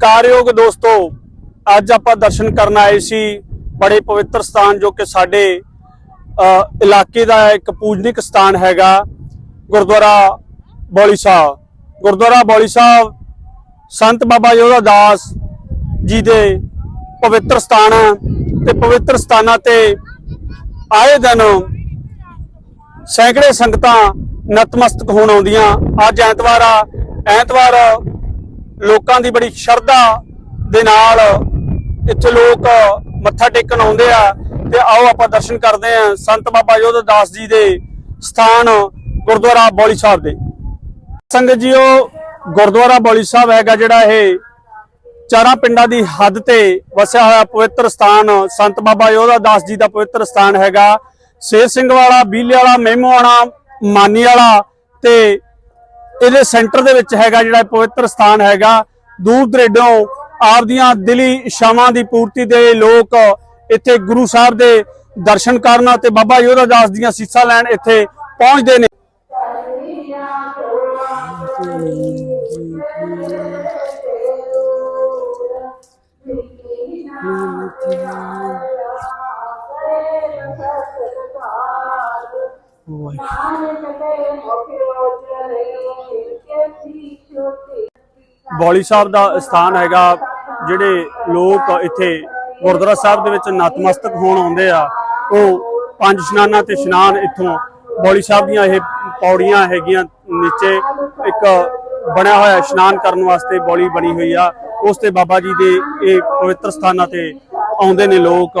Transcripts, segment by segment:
ਕਾਰਯੋਗ ਦੋਸਤੋ, ਅੱਜ ਆਪਾਂ ਦਰਸ਼ਨ ਕਰਨ ਆਏ ਸੀ ਬੜੇ ਪਵਿੱਤਰ ਸਥਾਨ ਜੋ ਕਿ ਸਾਡੇ ਇਲਾਕੇ ਦਾ ਇੱਕ ਪੂਜਨਿਕ ਸਥਾਨ ਹੈਗਾ, ਗੁਰਦੁਆਰਾ ਬੌਲੀ ਸਾਹਿਬ। ਗੁਰਦੁਆਰਾ ਬੌਲੀ ਸਾਹਿਬ, ਸੰਤ ਬਾਬਾ ਯੋਧਾ ਦਾਸ ਜੀ ਦੇ ਪਵਿੱਤਰ ਸਥਾਨ ਹੈ ਤੇ ਪਵਿੱਤਰ ਸਥਾਨਾਂ ਤੇ ਆਏ ਦਿਨ ਸੈਂਕੜੇ ਸੰਗਤਾਂ ਨਤਮਸਤਕ ਹੋਣ ਆਉਂਦੀਆਂ। ਅੱਜ ਐਤਵਾਰ ਆ, ਐਤਵਾਰ ਲੋਕਾਂ ਦੀ ਬੜੀ ਸ਼ਰਧਾ ਦੇ ਨਾਲ ਇੱਥੇ ਲੋਕ ਮੱਥਾ ਟੇਕਣ ਆਉਂਦੇ ਆ ਤੇ ਆਓ ਆਪਾਂ ਦਰਸ਼ਨ ਕਰਦੇ ਆ ਸੰਤ ਬਾਬਾ ਯੋਧਾ ਦਾਸ ਜੀ ਦੇ ਸਥਾਨ ਗੁਰਦੁਆਰਾ ਬੌਲੀ ਸਾਹਿਬ ਦੇ। ਸੰਗਤ ਜੀਓ, ਗੁਰਦੁਆਰਾ ਬੌਲੀ ਸਾਹਿਬ ਹੈਗਾ ਜਿਹੜਾ ਇਹ ਚਾਰਾਂ ਪਿੰਡਾਂ ਦੀ ਹੱਦ ਤੇ ਵਸਿਆ ਹੋਇਆ ਪਵਿੱਤਰ ਸਥਾਨ ਸੰਤ ਬਾਬਾ ਯੋਧਾ ਦਾਸ ਜੀ ਦਾ ਪਵਿੱਤਰ ਸਥਾਨ ਹੈਗਾ। ਸ਼ੇਰ ਸਿੰਘ ਵਾਲਾ, ਬੀਲੇ ਵਾਲਾ ਮਹਿਮੋਆਣਾ ਮਾਨੀ ਵਾਲਾ ਤੇ ਇਹਦੇ ਸੈਂਟਰ ਦੇ ਵਿੱਚ ਹੈਗਾ ਜਿਹੜਾ ਪਵਿੱਤਰ ਸਥਾਨ ਹੈਗਾ। ਦੂਰ ਦਰੇਡੋਂ ਆਪਦੀਆਂ ਦਿਲੀ ਇਛਾਵਾਂ ਦੀ ਪੂਰਤੀ ਦੇ ਲੋਕ ਇੱਥੇ ਗੁਰੂ ਸਾਹਿਬ ਦੇ ਦਰਸ਼ਨ ਕਰਨ ਅਤੇ ਬਾਬਾ ਯੋਧਾ ਦਾਸ ਦੀਆਂ ਸੀਸਾਂ ਲੈਣ ਇੱਥੇ ਪਹੁੰਚਦੇ ਨੇ। ਬੌਲੀ ਸਾਹਿਬ ਦਾ ਸਥਾਨ ਹੈਗਾ, ਜਿਹੜੇ ਲੋਕ ਇੱਥੇ ਗੁਰਦੁਆਰਾ ਸਾਹਿਬ ਦੇ ਵਿੱਚ ਨਤਮਸਤਕ ਹੋਣ ਆਉਂਦੇ ਆ, ਉਹ ਪੰਜ ਇਸ਼ਨਾਨਾਂ ਤੇ ਇਸ਼ਨਾਨ ਇੱਥੋਂ ਬੌਲੀ ਸਾਹਿਬ ਦੀਆਂ ਇਹ ਪੌੜੀਆਂ ਹੈਗੀਆਂ ਨੀਚੇ ਇੱਕ ਬਣਿਆ ਹੋਇਆ ਇਸ਼ਨਾਨ ਕਰਨ ਵਾਸਤੇ ਬੌਲੀ ਬਣੀ ਹੋਈ ਆ, ਉਸ ਤੇ ਬਾਬਾ ਜੀ ਦੇ ਇਹ ਪਵਿੱਤਰ ਸਥਾਨਾਂ ਤੇ ਆਉਂਦੇ ਨੇ ਲੋਕ।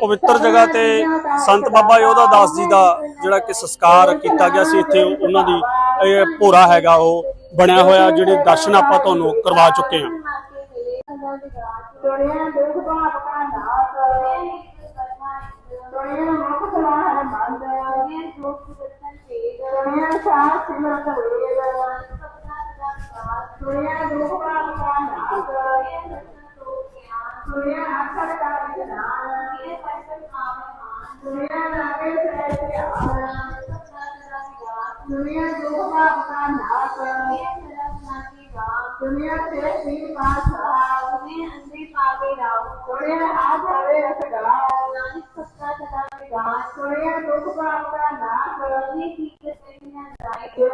ਪਵਿੱਤਰ ਜਗ੍ਹਾ ਤੇ ਸੰਤ ਬਾਬਾ ਯੋਧਾ ਦਾਸ ਜੀ ਦਾ ਜਿਹੜਾ ਕਿ ਸੰਸਕਾਰ ਕੀਤਾ ਗਿਆ ਸੀ, ਇੱਥੇ ਉਹਨਾਂ ਦੀ, ਇਹ ਭੋਰਾ ਹੈਗਾ ਉਹ ਬਣਿਆ ਹੋਇਆ, ਜਿਹੜੇ ਦਰਸ਼ਨ ਆਪਾਂ ਤੁਹਾਨੂੰ ਕਰਵਾ ਚੁੱਕੇ ਹਾਂ। ਦੁਨੀਆ ਦੁੱਖ ਪਾਪ ਕਾ ਨਾਸ ਦੁਨੀਆ ਮੁਖ ਦੁਨੀਆ ਲਾਗੇ ਸੇ ਧਿਆਨ ਦੁਨੀਆ ਦੁੱਖ ਪਾਪ ਕਾ ਨਾਸ ਦੁਨੀਆ ਤੇ ਸੀ ਪਾਸਾ ਦੁਨੀਆ ਹਾਥ ਹਰੇ ਰਸਗਾ ਦੁਨੀਆ ਦੁੱਖ ਪਾਪ ਕਾ ਨਾਸ ਦੇਖੋ ਕਹ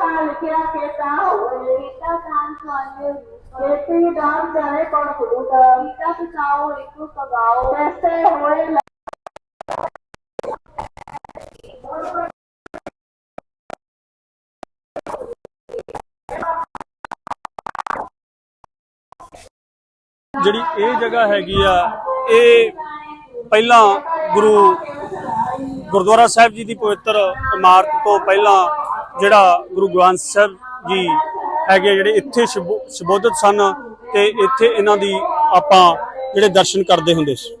ਸਭਨਾ ਲਿਖਿਆ ਲਿਖਿਆ ਲਿਖਿਆ ਕੇਤਾ ਹੋਏ ਖੇਤੀ ਦਾਨ ਚਾਹੇ ਕੋਣ ਫੂਟ ਐਸੇ ਹੋਏ ਲ- ਜਿਹੜੀ ਇਹ ਜਗ੍ਹਾ ਹੈਗੀ ਆ ਇਹ ਪਹਿਲਾਂ ਗੁਰੂ ਗੁਰਦੁਆਰਾ ਸਾਹਿਬ ਜੀ ਦੀ ਪਵਿੱਤਰ ਇਮਾਰਤ ਤੋਂ ਪਹਿਲਾਂ ਜਿਹੜਾ ਗੁਰੂ ਗ੍ਰੰਥ ਸਾਹਿਬ ਜੀ ਹੈਗੇ ਜਿਹੜੇ ਇੱਥੇ ਸ਼ਬੋ- ਸ਼ਬੋਧਿਤ ਸਨ ਤੇ ਇੱਥੇ ਇਹਨਾਂ ਦੀ ਆਪਾਂ ਜਿਹੜੇ ਦਰਸ਼ਨ ਕਰਦੇ ਹੁੰਦੇ ਸੀ।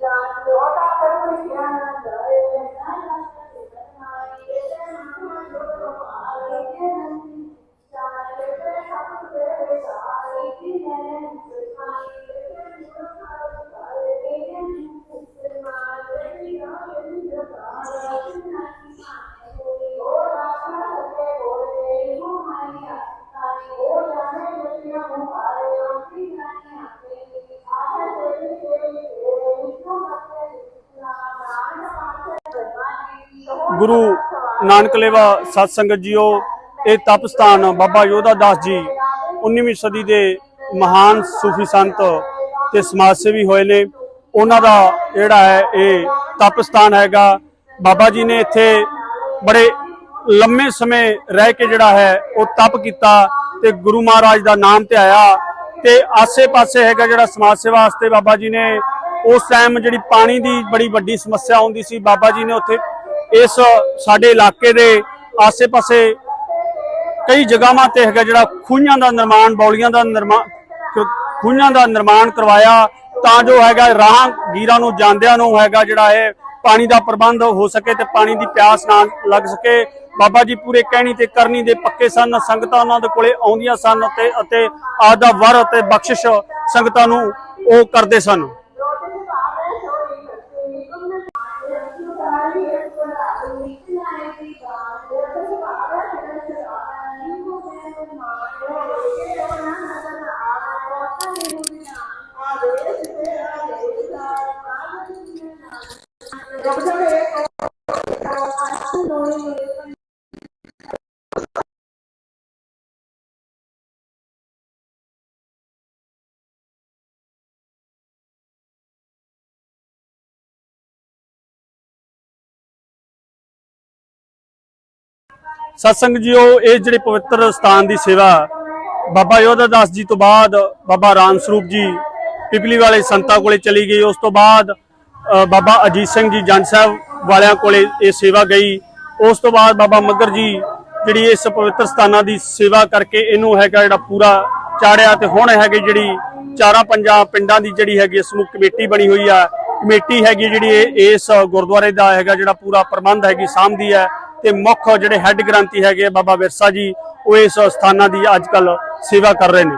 not know ਗੁਰੂ ਨਾਨਕ ਲੇਵਾ ਸਤ ਸੰਗਤ ਜੀਓ, ਇਹ ਤਪ ਸਥਾਨ ਬਾਬਾ ਯੋਧਾ ਦਾਸ ਜੀ 19ਵੀਂ ਸਦੀ ਦੇ ਮਹਾਨ ਸੂਫੀ ਸੰਤ ਤੇ ਸਮਾਜ ਸੇਵੀ ਹੋਏ ਨੇ। ਉਹਨਾਂ ਦਾ ਜਿਹੜਾ ਹੈ, ਇਹ ਤਪ ਸਥਾਨ ਹੈਗਾ। ਬਾਬਾ ਜੀ ਨੇ ਇੱਥੇ ਬੜੇ ਲੰਮੇ ਸਮੇਂ ਰਹਿ ਕੇ ਜਿਹੜਾ ਹੈ, ਉਹ ਤਪ ਕੀਤਾ ਤੇ ਗੁਰੂ ਮਹਾਰਾਜ ਦਾ ਨਾਮ ਤੇ ਆਇਆ। ਤੇ ਆਸੇ-ਪਾਸੇ ਹੈਗਾ ਜਿਹੜਾ ਸਮਾਜ ਸੇਵਾ ਵਾਸਤੇ ਬਾਬਾ ਜੀ ਨੇ, ਉਸ ਟਾਈਮ ਜਿਹੜੀ ਪਾਣੀ ਦੀ ਬੜੀ ਵੱਡੀ ਸਮੱਸਿਆ ਆਉਂਦੀ ਸੀ, ਬਾਬਾ ਜੀ ਨੇ ਉੱਥੇ ਇਸ ਸਾਡੇ ਇਲਾਕੇ ਦੇ ਆਸੇ-ਪਾਸੇ ਕਈ ਜਗ੍ਹਾਵਾਂ ਤੇ ਹੈਗਾ ਜਿਹੜਾ ਖੂਹਾਂ ਦਾ ਨਿਰਮਾਣ, ਬੌਲੀਆਂ ਦਾ ਨਿਰਮਾਣ ਖੂਹਾਂ ਦਾ ਨਿਰਮਾਣ ਕਰਵਾਇਆ, ਤਾਂ ਜੋ ਹੈਗਾ ਰਾਹਗੀਰਾਂ ਨੂੰ, ਜਾਂਦਿਆਂ ਨੂੰ ਹੈਗਾ ਜਿਹੜਾ ਇਹ ਪਾਣੀ ਦਾ ਪ੍ਰਬੰਧ ਹੋ ਸਕੇ ਤੇ ਪਾਣੀ ਦੀ ਪਿਆਸ ਨਾ ਲੱਗ ਸਕੇ। ਬਾਬਾ ਜੀ ਪੂਰੇ ਕਹਿਣੀ ਤੇ ਕਰਨੀ ਦੇ ਪੱਕੇ ਸਨ, ਸੰਗਤਾਂ ਉਹਨਾਂ ਦੇ ਕੋਲੇ ਆਉਂਦੀਆਂ ਸਨ ਤੇ, ਅਤੇ ਆਦਾ ਵਰ ਅਤੇ ਬਖਸ਼ਿਸ਼ ਸੰਗਤਾਂ ਨੂੰ ਉਹ ਕਰਦੇ ਸਨ। ਸਤਸੰਗ ਜੀਓ, ਇਹ ਜਿਹੜੇ ਪਵਿੱਤਰ ਸਥਾਨ ਦੀ ਸੇਵਾ ਬਾਬਾ ਯੋਧਾ ਦਾਸ ਜੀ ਤੋਂ ਬਾਅਦ ਬਾਬਾ ਰਾਮ ਸਰੂਪ ਜੀ ਪਿਪਲੀ ਵਾਲੇ ਸੰਤਾਂ ਕੋਲੇ ਚਲੀ ਗਈ। ਉਸ ਤੋਂ ਬਾਅਦ ਬਾਬਾ ਅਜੀਤ ਸਿੰਘ ਜੀ ਜੰਡ ਸਾਹਿਬ ਵਾਲਿਆਂ ਕੋਲੇ ਇਹ ਸੇਵਾ ਗਈ। ਉਸ ਤੋਂ ਬਾਅਦ ਬਾਬਾ ਮੱਗਰ ਜੀ ਜਿਹੜੀ ਇਸ ਪਵਿੱਤਰ ਸਥਾਨਾਂ ਦੀ ਸੇਵਾ ਕਰਕੇ ਇਹਨੂੰ ਹੈਗਾ ਜਿਹੜਾ ਪੂਰਾ ਚਾੜਿਆ ਤੇ ਹੁਣ ਹੈਗੀ ਜਿਹੜੀ ਚਾਰਾਂ ਪੰਜਾਂ ਪਿੰਡਾਂ ਦੀ ਜਿਹੜੀ ਹੈਗੀ ਸਮੂਹ ਕਮੇਟੀ ਬਣੀ ਹੋਈ ਆ। ਕਮੇਟੀ ਹੈਗੀ ਜਿਹੜੀ ਇਹ- ਇਸ ਗੁਰਦੁਆਰੇ ਦਾ ਹੈਗਾ ਜਿਹੜਾ ਪੂਰਾ ਪ੍ਰਬੰਧ ਹੈਗੀ, ਸਾਂਭਦੀ ਹੈ। ਤੇ ਮੁੱਖ ਜਿਹੜੇ ਹੈੱਡ ਗ੍ਰੰਥੀ ਹੈਗੇ ਆ ਬਾਬਾ ਵਿਰਸਾ ਜੀ, ਉਹ ਇਸ ਸਥਾਨਾਂ ਦੀ ਅੱਜ ਕੱਲ ਸੇਵਾ ਕਰ ਰਹੇ ਨੇ।